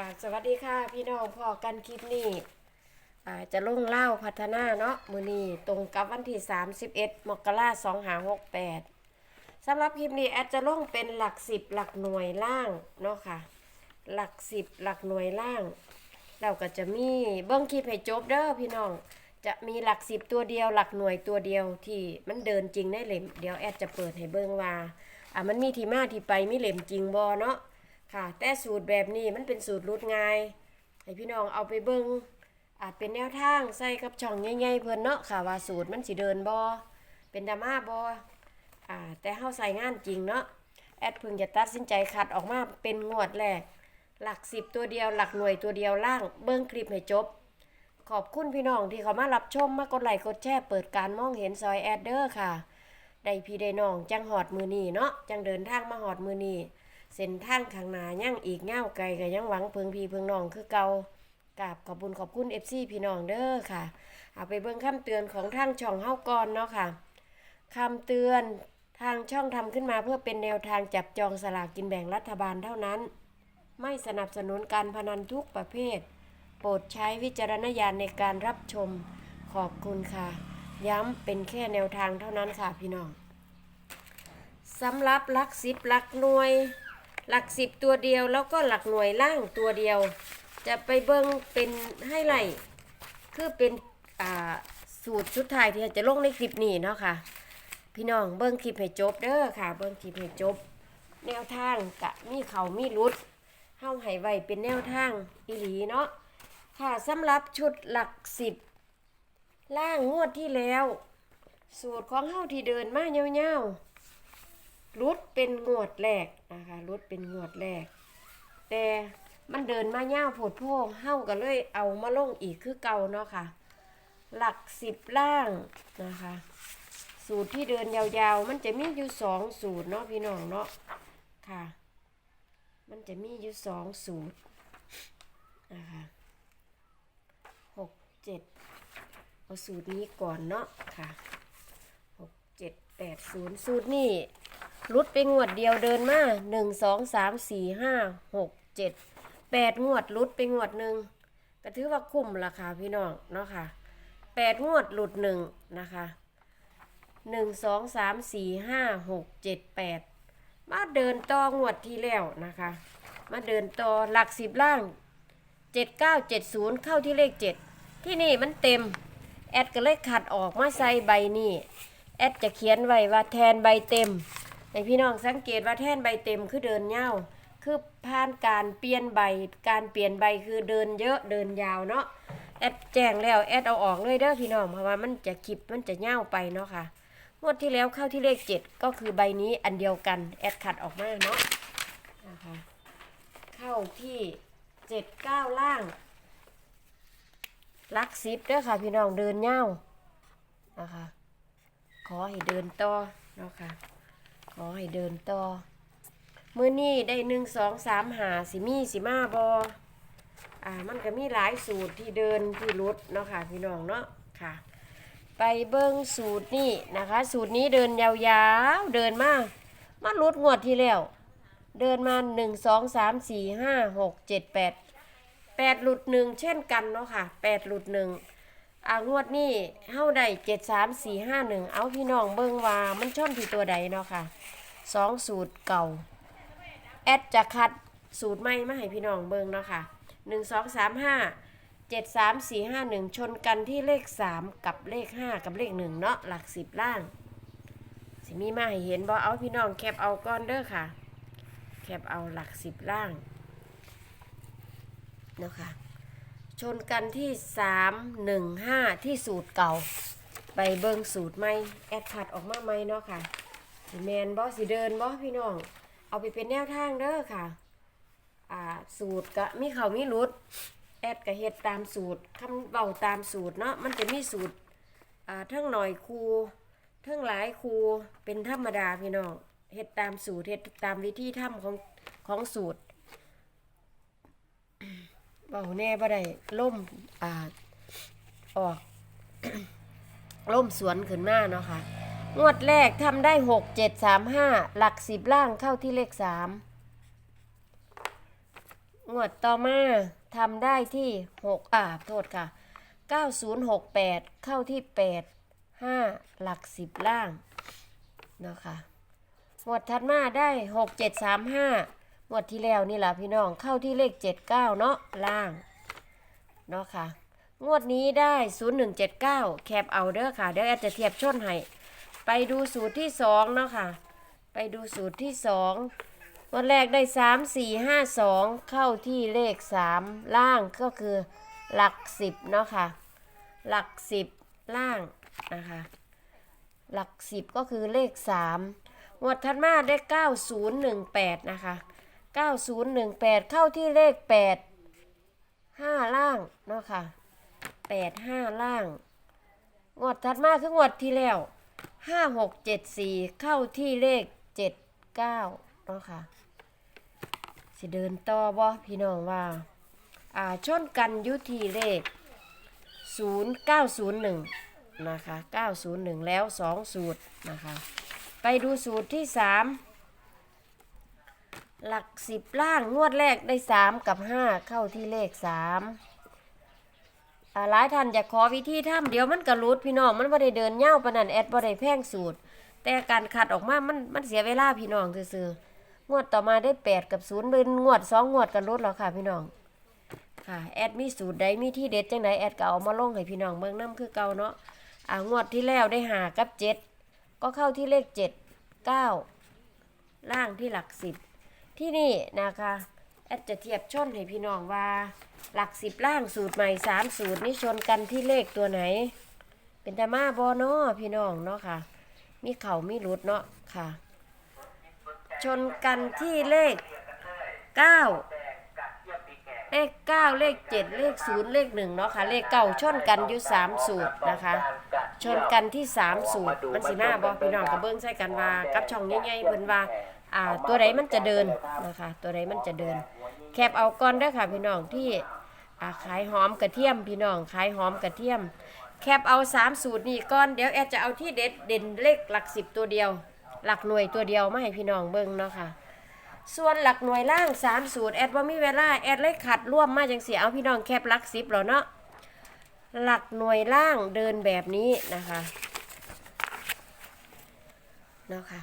กาบสวัสดีค่ะ พี่น้องพ่อกันคลิปนี้จะลงเล่าพัฒนาเนาะมือนี้ตรงกับวันที่ 31 มกราคม2568สำหรับคลิปนี้แอดจะลงเป็นหลักสิบหลักหน่วยล่างเนาะค่ะ หลักสิบหลักหน่วยล่าง เราก็จะมีเบิ้งคลิปให้จบเด้อพี่น้องจะมีหลักสิบตัวเดียวหลักหน่วยตัวเดียวที่มันเดินจริงได้เล่มเดี๋ยวแอดจะเปิดให้เบิ้งว่าอะมันมีที่มาที่ไปมีเหล่มจริงบอเนาะ ค่ะ แต่สูตรแบบนี้มันเป็นสูตรรุดง่าย ให้พี่น้องเอาไปเบิ่งอาจเป็นแนวทางใส่กับช่องใหญ่ๆเพิ่นเนาะค่ะว่าสูตรมันสิเดินบ่เป็นดราม่าบอ่าแต่เฮาใส่งานจริงเนาะแอดพิ่งจะตัดสินใจคัดออกมาเป็นงวดแรกหลักสิบตัวเดียวหลักหน่วยตัวเดียวล่างเบิ่งคลิปให้จบ ขอบคุณพี่น้องที่เขามารับชมมากดไลค์กดแชร์เปิดการมองเห็นซอยแอดเดอร์ค่ะ ได้พี่ได้น้องจังหอดมือนีเนาะจังเดินทางมาหอดมือนี้ เส้นทางข้างหน้ายังอีกเง่าไกลก็ยังหวังเพิงพี่เพิงน้องคือเก่ากราบขอบคุญขอบคุณ FC พี่น้องเด้อค่ะ เอาไปเบิ่งคำเตือนของทางช่องเฮาก่อนเนาะค่ะคำเตือนทางช่องทำขึ้นมาเพื่อเป็นแนวทางจับจองสลากกินแบ่งรัฐบาลเท่านั้น ไม่สนับสนุนการพนันทุกประเภท โปรดใช้วิจารณญาณในการรับชมขอบคุณค่ะ ย้ำเป็นแค่แนวทางเท่านั้นค่ะพี่น้องสำหรับลักสิบลักหน่วย หลักสิบตัวเดียวแล้วก็หลักหน่วยล่างตัวเดียว จะไปเบิ้งเป็นให้ไหลคือเป็นอ่าสูตรชุดไทยที่จะลงในคลิปนี้เนาะค่ะ พี่น้องเบิ้งคลิปให้จบเด้อค่ะ เบิ้งคลิปให้จบ แนวทางกะมีเขามีรุดเฮาให้ไว้เป็นแนวทางอีหลีเนาะค่ะสำหรับชุดหลักสิบล่างงวดที่แล้ว สูตรของเฮาที่เดินมาเงาวๆ รุดเป็นงวดแรกนะคะรุดเป็นงวดแรก แต่มันเดินมาย่าผดโพกเฮ้าก็เลยเอามาลงอีกคือเก่าเนาะค่ะ หลักสิบล่างนะคะ สูตรที่เดินยาวๆ มันจะมีอยู่สองสูตรเนาะพี่น้องเนาะค่ะ มันจะมีอยู่สองสูตรนะคะหกเจ็ดเอาสูตรนี้ก่อนเนาะค่ะหกเจ็ดแปดศูนย์สูตรนี่ รุดไปงวดเดียวเดินมาหนึ่งสองสามสี่ห้าหกเจ็ดแปดงวดรุดไปงวดหนึ่งก็ถือว่าคุ้มราคาพี่น้องเนาะค่ะแปดงวดหลุดหนึ่งนะคะหนึ่งสองสามสี่ห้าหกเจ็ดแปดมาเดินต่องวดที่แล้วนะคะ มาเดินต่อหลักสิบล่างเจ็ดเก้าเจ็ดศูนย์เข้าที่เลขเจ็ดที่นี่มันเต็ม แอดก็เลยขัดออกมาใส่ใบนี้แอดจะเขียนไว้ว่าแทนใบเต็ม ให้พี่น้องสังเกตว่าแท่นใบเต็มคือเดินเงาวคือผ่านการเปลี่ยนใบ การเปลี่ยนใบคือเดินเยอะเดินยาวเนาะ แอดแจ้งแล้วแอดเอาออกเลยเด้อพี่น้องเพราะว่ามันจะคลิปมันจะเงาวไปเนาะค่ะ งวดที่แล้วเข้าที่เลขเจ็ดก็คือใบนี้อันเดียวกันแอดขัดออกมาเนาะนะคะเข้าที่เจ็ดเก้าล่างลักซิปเด้อค่ะ พี่น้องเดินเง่าวนะคะ ขอให้เดินต่อเนาะค่ะ อให้เดินต่อมื้อนี้ได้หนึ่งสองสามหาสิมีสิมาบออ่ามันก็มีหลายสูตรที่เดินที่รุดเนาะค่ะพี่น้องเนาะค่ะ ไปเบิ้งสูตรนี่นะคะ สูตรนี้เดินยาวๆเดินมามารุดงวดที่แล้ว เดินมาหนึ่งสองสามสี่ห้าหกเจ็ดแปดแปดหลุดหนึ่งเช่นกันเนาะค่ะแปดหลุดหนึ่ง อางวดนี่เฮ้าได้เจ็ดสามสี่ห้าหนึ่งเอาพี่น้องเบิ่งว่ามันชนที่ตัวใดเนาะค่ะสองสูตรเก่า แอดจะคัดสูตรใหม่มาให้พี่น้องเบิ่งเนาะค่ะหนึ่งสองสามห้าเจ็ดสามสี่ห้าหนึ่งชนกันที่เลขสามกับเลขห้ากับเลขหนึ่งเนาะหลักสิบล่าง สิมีมาให้เห็นบ่เอาพี่น้องแคปเอาก้อนเด้อค่ะ แคปเอาหลักสิบล่างเนาะค่ะ ชนกันที่3 1 5ที่สูตรเก่า ไปเบิงสูตรใหม่แอดผัดออกมาใหม่เนาะค่ะสิแมนบอสิเดินบอพี่น้อง เอาไปเป็นแนวทางเด้อค่ะ อ่าสูตรก็มีเขามีรุดแอดก็เฮ็ดตามสูตรคำเบาตามสูตรเนาะมันจะมีสูตรอ่าทั้งหน่อยครูทั้งหลายครูเป็นธรรมดาพี่น้องเฮ็ดตามสูตรเฮ็ดตามวิธีทำของของสูตร เบาแน่บ่ได้ล่มอ่าออกล่มสวนขึ้นมาเนาะค่ะ งวดแรกทำได้หกเจ็ดสามห้าหลักสิบล่างเข้าที่เลขสามงวดต่อมาทำได้ที่หกอ่าโทษค่ะเก้าศูนย์หกแปดเข้าที่แปดห้าหลักสิบล่างเนาะค่ะงวดถัดมาได้หกเจ็ดสามห้า งวดที่แล้วนี่แหละพี่น้องเข้าที่เลขเจ็ดเก้าเนาะล่างเนาะค่ะ งวดนี้ได้ 0179 แคปเอาเด้อค่ะ เดี๋ยวแอดจะเทียบชนให้ไปดูสูตรที่สองเนาะค่ะ ไปดูสูตรที่สองวันแรกได้3 4 5 2เข้าที่เลข3ล่างก็คือหลัก10เนาะค่ะ หลัก10ล่างนะคะ หลัก10ก็คือเลข3งวดถัดมาได้9018นะคะ 9018 เข้าที่เลข 8 5 ล่างเนาะค่ะแปดห้าล่าง งวดถัดมาคืองวดที่แล้วห้าหกเจ็ดสี่เข้าที่เลขเจ็ดเก้าเนาะค่ะ สิเดินต่อบ่พี่น้องว่าอ่าชนกันยุทีเลขศูนย์เก้าศูนย์หนึ่งนะคะเก้าศูนย์หนึ่งแล้วสองสูตรนะคะ ไปดูสูตรที่สาม หลักสิบล่างงวดแรกได้สามกับห้าเข้าที่เลขสามหลายท่านอยากขอวิธีทำเดี๋ยวมันกระรุดพี่น้องมันบ่ได้เดินเง่าปนันแอดบ่ได้แพงสูตร แต่การคัดออกมามันมันเสียเวลาพี่น้องซื่อๆงวดต่อมาได้8กับ0เป็นงวด2งงวดกันรุดแล้วค่ะพี่น้องค่ะแอดมีสูตรใดมีที่เด็ดจังไดแอดก็เอามาลงให้พี่น้องเบิ่งนํคือเก่าเนาะอ่างวดที่แล้วได้หากับ7ก็เข้าที่เลข7 9ล่างที่หลัก10 ที่นี่นะคะแอดจะเทียบชนให้พี่น้องว่า หลักสิบล่างสูตรใหม่สามสูตรนี่ชนกันที่เลขตัวไหน เป็นตามาบอเนาะพี่น้องเนาะค่ะ มีเข่ามีรุดเนาะค่ะ ชนกันที่เลขเก้าเลขเก้าเลขเจ็ดเลขศูนย์เลขหนึ่งเนาะค่ะ เลขเก้าชนกันอยู่สามสูตรนะคะ ชนกันที่สามสูตรมันสิมาบอพี่น้องกับเบิ้งใส่กันว่า กับช่องใหญ่ๆเพิ่นว่า อ่าตัวใดมันจะเดินนะคะ ตัวใดมันจะเดิน แคบเอาก่อนเด้อค่ะ พี่น้องที่อ่าขายหอมกระเทียมพี่น้องขายหอมกระเทียม แคบเอาสามสูตรนี่ก่อนเดี๋ยวแอดจะเอาที่เด็ดเด่นเลขหลักสิบตัวเดียว หลักหน่วยตัวเดียวมาให้พี่น้องเบิ่งเนาะค่ะส่วนหลักหน่วยล่างสามสูตรแอดว่ามีเวลาแอดเลยขัดร่วมมาจังเสียเอาพี่น้องแคบหลักสิบแล้วเนาะหลักหน่วยล่างเดินแบบนี้นะคะเนาะค่ะ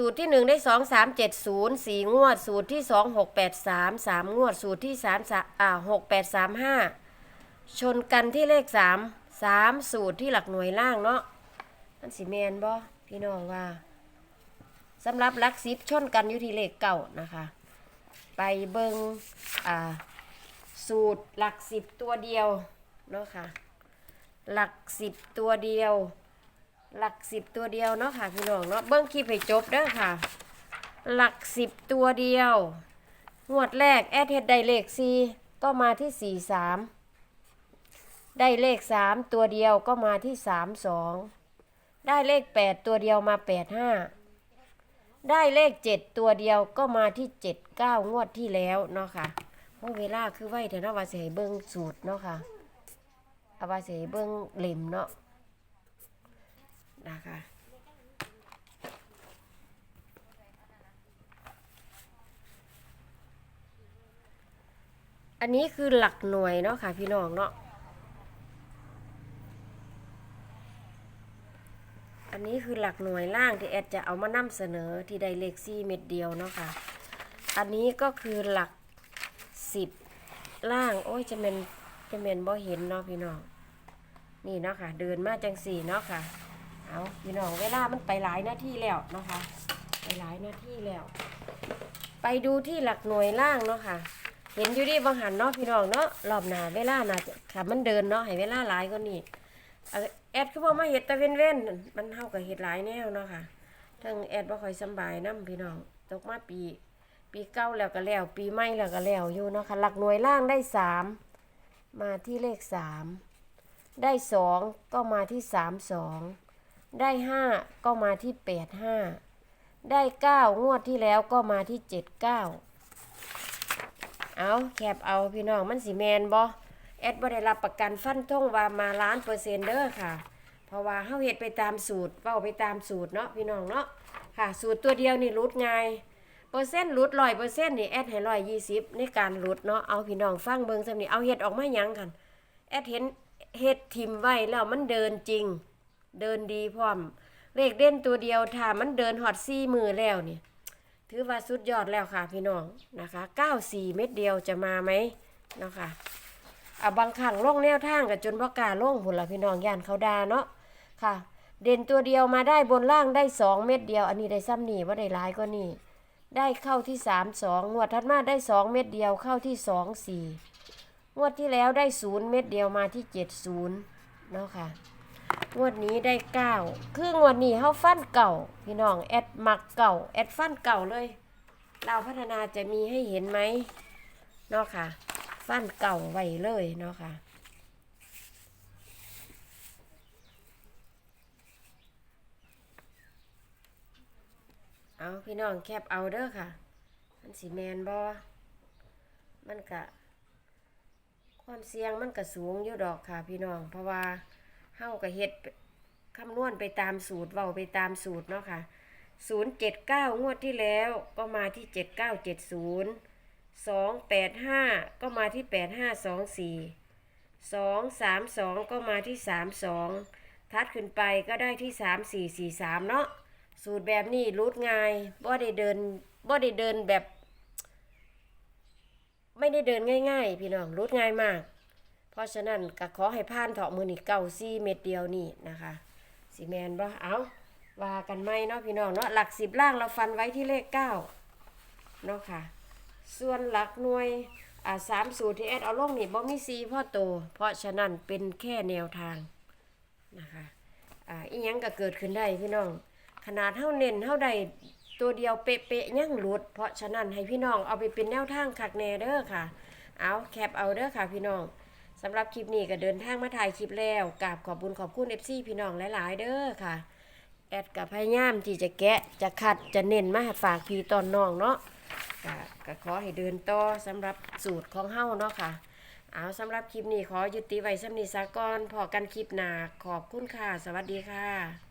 สูตรที่หนึ่งได้สองสามเจ็ดศูนย์สี่งวด สูตรที่สองหกแปดสามสามงวด สูตรที่สามอ่าหกแปดสามห้าชนกันที่เลขสามสามสูตรที่หลักหน่วยล่างเนาะมันสิแมนบ่พี่น้องว่าสำหรับลักสิบชนกันอยู่ที่เลขเก่านะคะ ไปเบิงอ่าสูตรหลักสิบตัวเดียวเนาะค่ะหลักสิบตัวเดียว หลักสิบตัวเดียวเนาะค่ะพี่น้องเนาะเบิ้งคลิปให้จบเด้อค่ะ หลักสิบตัวเดียว งวดแรกแอดเฮ็ดได้เลขสี่ก็มาที่สี่สามได้เลขสามตัวเดียวก็มาที่สามสองได้เลขแปดตัวเดียวมาแปดห้าได้เลขเจ็ดตัวเดียวก็มาที่เจ็ดเก้างวดที่แล้วเนาะค่ะเพราะเวลาคือไว้แต่เนาะว่าสิให้เบิ้งสูตรเนาะค่ะเอาว่าสิให้เบิ้งเล่มเนาะ นะคะ อันนี้คือหลักหน่วยเนาะค่ะพี่น้องเนาะ อันนี้คือหลักหน่วยล่างที่แอดจะเอามานำเสนอที่ได้เลขซี่เม็ดเดียวเนาะค่ะ อันนี้ก็คือหลักสิบล่าง โอ้ยจะเป็นจะเป็นบ่เห็นเนาะพี่น้อง นี่เนาะค่ะ เดินมาจังสี่เนาะค่ะ เอาพี่น้องเวลามันไปหลายหน้าที่แล้วนะคะ ไปหลายหน้าที่แล้ว ไปดูที่หลักหน่วยล่างเนาะค่ะ เห็นอยู่ดีบางหันเนาะพี่น้องเนาะรอบหนาเวลาน่าจะค่ะมันเดินเนาะให้เวลาหลายก็นี่เอาแอดคือบ่มาเห็ดตะเว้นเว้นๆมันเท่ากับเห็ดหลายแนวเนาะค่ะทั้งแอดบ่ค่อยสบายนํพี่น้องตกมาปี ปีเก้าแล้วก็แล้ว ปีใหม่แล้วก็แล้วอยู่เนาะค่ะหลักหน่วยล่างได้สามมาที่เลขสามได้สองก็มาที่สามสอง ได้ห้าก็มาที่แปดห้าได้เก้างวดที่แล้วก็มาที่เจ็ดเก้าเอาแคบเอาพี่น้องมันสีแมนบอแอดบ่ได้รับประกันฟันท่งว่ามาล้านเปอร์เซ็นต์เด้อค่ะ เพราะว่าเฮาเฮ็ดไปตามสูตรเว้าไปตามสูตรเนาะพี่น้องเนาะค่ะ สูตรตัวเดียวนี่รุดง่ายเปอร์เซ็นต์หลุดร้อยเปอร์เซ็นต์นี่แอดให้ร้อยยี่สิบในการหลุดเนาะเอาพี่น้องฟังเบิ่งซำนี้เอาเฮ็ดออกมาหยังกันแอดเห็นเฮ็ดทิมไว้แล้วมันเดินจริง เดินดีพร้อม เลขเด่นตัวเดียวถ้ามันเดินฮอดซี่มือแล้วเนี่ยถือว่าสุดยอดแล้วค่ะพี่น้องนะคะ94เม็ดเดียวจะมาไหมเนาะค่ะอะบางครั้งล่งแนวทางกับจนบ่กาลงพุ่นละพี่น้องย่านเขาดาเนาะค่ะ เด่นตัวเดียวมาได้บนล่างได้2เม็ดเดียว อันนี้ได้ซ้ำนี่ว่าได้หลายกว่านี่ได้เข้าที่3 2งวดถัดมาได้2เม็ดเดียวเข้าที่2 4งวดที่แล้วได้0เม็ดเดียวมาที่70เนาะค่ะ งวดนี้ได้เก้าคืองวดนี้เฮาฟันเก่า พี่น้องแอดมักเก่าแอดฟันเก่าเลยเราพัฒนาจะมีให้เห็นไหมเนาะค่ะ ฟันเก่าไว้เลยเนาะค่ะเอาพี่น้องแคบเอาเด้อค่ะ มันสีแมนบอมันกะความเสี่ยงมันก็สูงอยู่ดอกค่ะพี่น้อง เพราะว่า เฮาก็เฮ็ดคำนวณไปตามสูตรเว้าไปตามสูตรเนาะค่ะ079งวดที่แล้วก็มาที่7970 285ก็มาที่8524 232ก็มาที่32ทัดขึ้นไปก็ได้ที่3443เนาะสูตรแบบนี้รูดง่ายบ่ได้เดินบ่ได้เดินแบบ ไม่ได้เดินง่าย ๆ พี่น้องรูดง่ายมาก ราะฉะนั้นก็ขอให้ผ่านเถาะมือนี่เก้าซี่เม็ดเดียวนี่นะคะสีแมนบ่เอาว่ากันไหมเนาะพี่น้องเนาะหลักสิบล่างเราฟันไว้ที่เลขเก้าเนาะค่ะ ส่วนหลักหน่วยอ่าสามสูตรที่แอดเอาลงนี่บ่มีซีพ่อโต เพราะฉะนั้นเป็นแค่แนวทางนะคะอ่าอีหยังก็เกิดขึ้นได้พี่น้อง ขนาดเท่าเน้นเท่าใดตัวเดียวเป๊ะๆยังหลุด เพราะฉะนั้นให้พี่น้องเอาไปเป็นแนวทางคักแน่เด้อค่ะ เอาแคปเอาเด้อค่ะพี่น้อง สำหรับคลิปนี้ก็เดินทางมาถ่ายคลิปแล้วกราบขอบบุญขอบคุณ FC พี่น้องหลายๆ เด้อค่ะ แอดกับพยายามที่จะแกะจะขัดจะเน้นมาฝากพี่ตอนน้องเนาะก็ก็ขอให้เดินต่อสำหรับสูตรของเฮ้าเนาะค่ะ เอาสำหรับคลิปนี้ขอยุติไว้สำนีสากรพอกันคลิปหนาขอบคุณค่ะ สวัสดีค่ะ